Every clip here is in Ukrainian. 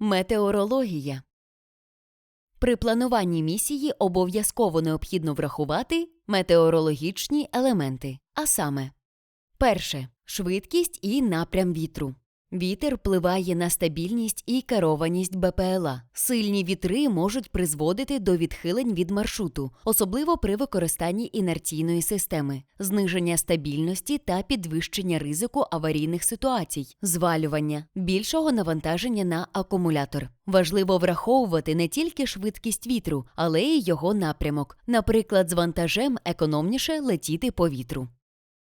Метеорологія при плануванні місії обов'язково необхідно врахувати метеорологічні елементи, а саме перше швидкість і напрям вітру. Вітер впливає на стабільність і керованість БПЛА. Сильні вітри можуть призводити до відхилень від маршруту, особливо при використанні інерційної системи, зниження стабільності та підвищення ризику аварійних ситуацій, звалювання, більшого навантаження на акумулятор. Важливо враховувати не тільки швидкість вітру, але й його напрямок. Наприклад, з вантажем економніше летіти по вітру.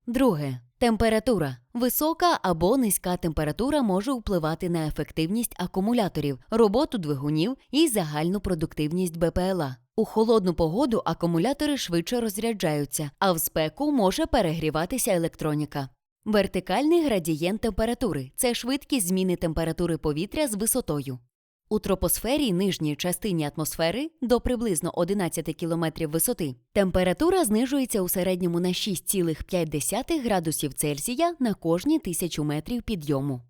Друге. Температура. Висока або низька температура може впливати на ефективність акумуляторів, роботу двигунів і загальну продуктивність БПЛА. У холодну погоду акумулятори швидше розряджаються, а в спеку може перегріватися електроніка. Вертикальний градієнт температури це швидкість зміни температури повітря з висотою. У тропосфері нижній частині атмосфери до приблизно 11 км висоти температура знижується у середньому на 6,5 градусів Цельсія на кожні тисячу метрів підйому.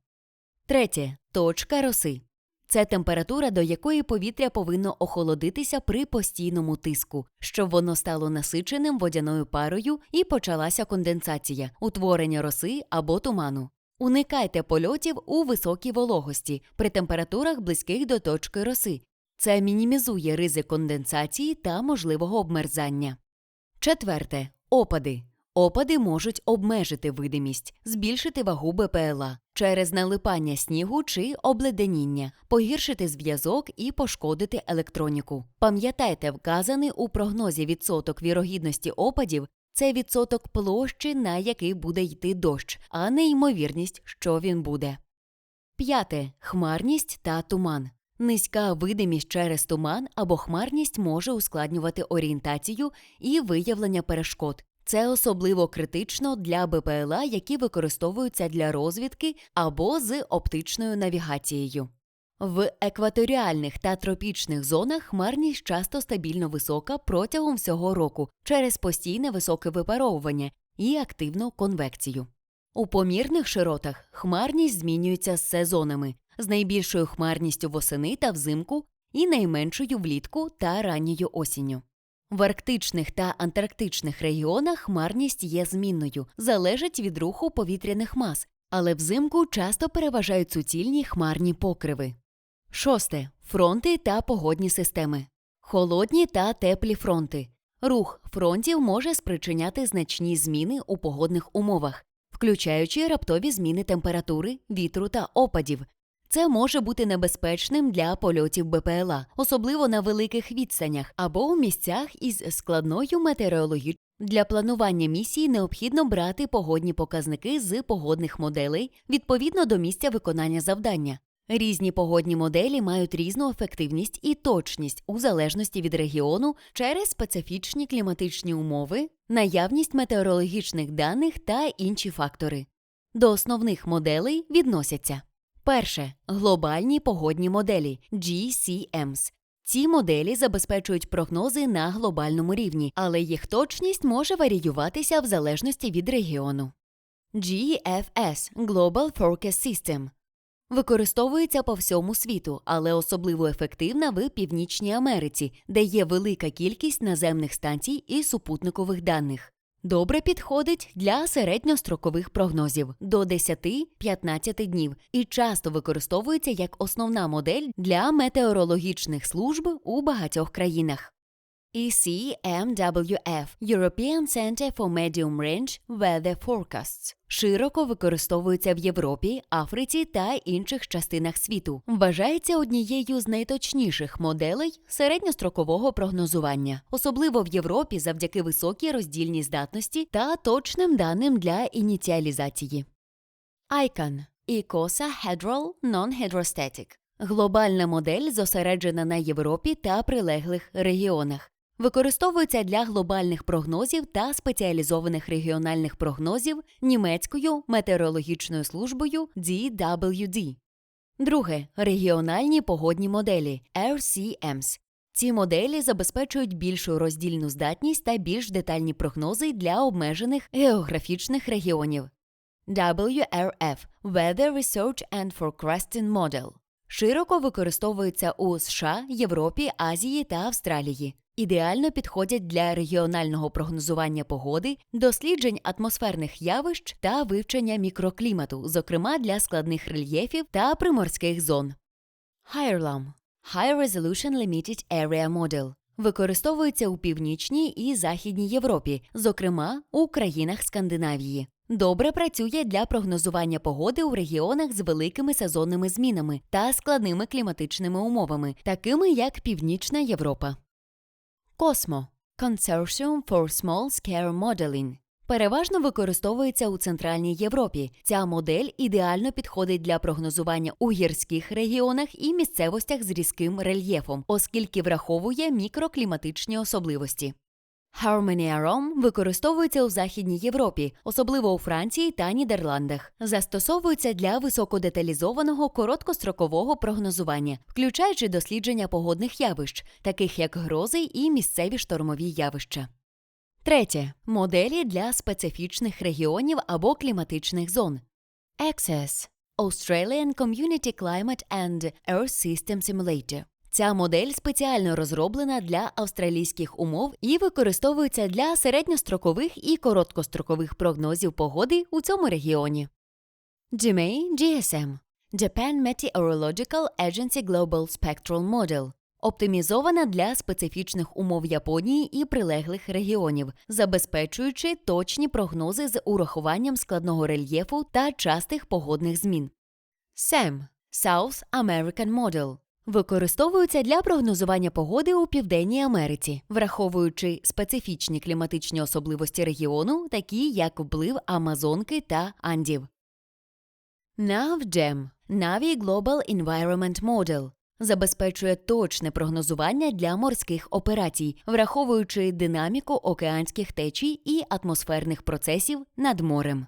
Третє. Точка роси. Це температура, до якої повітря повинно охолодитися при постійному тиску, щоб воно стало насиченим водяною парою і почалася конденсація, утворення роси або туману. Уникайте польотів у високій вологості при температурах близьких до точки роси. Це мінімізує ризик конденсації та можливого обмерзання. Четверте. Опади. Опади можуть обмежити видимість, збільшити вагу БПЛА через налипання снігу чи обледеніння, погіршити зв'язок і пошкодити електроніку. Пам'ятайте, вказаний у прогнозі відсоток вірогідності опадів це відсоток площі, на який буде йти дощ, а не ймовірність, що він буде. П'яте. Хмарність та туман. Низька видимість через туман або хмарність може ускладнювати орієнтацію і виявлення перешкод. Це особливо критично для БПЛА, які використовуються для розвідки або з оптичною навігацією. В екваторіальних та тропічних зонах хмарність часто стабільно висока протягом всього року через постійне високе випаровування і активну конвекцію. У помірних широтах хмарність змінюється з сезонами, з найбільшою хмарністю восени та взимку і найменшою влітку та ранньою осінню. В арктичних та антарктичних регіонах хмарність є змінною, залежить від руху повітряних мас, але взимку часто переважають суцільні хмарні покриви. Шосте. Фронти та погодні системи. Холодні та теплі фронти. Рух фронтів може спричиняти значні зміни у погодних умовах, включаючи раптові зміни температури, вітру та опадів. Це може бути небезпечним для польотів БПЛА, особливо на великих відстанях або у місцях із складною метеорологічною. Для планування місії необхідно брати погодні показники з погодних моделей відповідно до місця виконання завдання. Різні погодні моделі мають різну ефективність і точність у залежності від регіону через специфічні кліматичні умови, наявність метеорологічних даних та інші фактори. До основних моделей відносяться перше глобальні погодні моделі GCMS. Ці моделі забезпечують прогнози на глобальному рівні, але їх точність може варіюватися в залежності від регіону. GFS Global Forecast System Використовується по всьому світу, але особливо ефективна в Північній Америці, де є велика кількість наземних станцій і супутникових даних. Добре підходить для середньострокових прогнозів до 10-15 днів і часто використовується як основна модель для метеорологічних служб у багатьох країнах. ECMWF European Center for Medium Range Weather Forecasts широко використовується в Європі, Африці та інших частинах світу. Вважається однією з найточніших моделей середньострокового прогнозування, особливо в Європі завдяки високій роздільній здатності та точним даним для ініціалізації. ICAN – Icosa Hedral Non-Hydrostatic Глобальна модель зосереджена на Європі та прилеглих регіонах. Використовується для глобальних прогнозів та спеціалізованих регіональних прогнозів німецькою метеорологічною службою DWD. Друге регіональні погодні моделі RCMS. Ці моделі забезпечують більшу роздільну здатність та більш детальні прогнози для обмежених географічних регіонів. WRF – Weather Research and Forecasting Model широко використовуються у США, Європі, Азії та Австралії. Ідеально підходять для регіонального прогнозування погоди, досліджень атмосферних явищ та вивчення мікроклімату, зокрема для складних рельєфів та приморських зон. HIRLAM – High Resolution Limited Area Model використовується у північній і західній Європі, зокрема у країнах Скандинавії. Добре працює для прогнозування погоди у регіонах з великими сезонними змінами та складними кліматичними умовами, такими як Північна Європа. Космо Consortium for Small Scale Modeling переважно використовується у Центральній Європі. Ця модель ідеально підходить для прогнозування у гірських регіонах і місцевостях з різким рельєфом, оскільки враховує мікрокліматичні особливості. Harmony Arom використовується у Західній Європі, особливо у Франції та Нідерландах. Застосовується для високодеталізованого короткострокового прогнозування, включаючи дослідження погодних явищ, таких як грози і місцеві штормові явища. Третє моделі для специфічних регіонів або кліматичних зон. Access – Australian Community Climate and Earth System Simulator. Ця модель спеціально розроблена для австралійських умов і використовується для середньострокових і короткострокових прогнозів погоди у цьому регіоні. GMA GSM Japan Meteorological Agency Global Spectral Model оптимізована для специфічних умов Японії і прилеглих регіонів, забезпечуючи точні прогнози з урахуванням складного рельєфу та частих погодних змін. SAM South American Model Використовуються для прогнозування погоди у Південній Америці, враховуючи специфічні кліматичні особливості регіону, такі як вплив Амазонки та Андів. NavGem – Navi Global Environment Model забезпечує точне прогнозування для морських операцій, враховуючи динаміку океанських течій і атмосферних процесів над морем.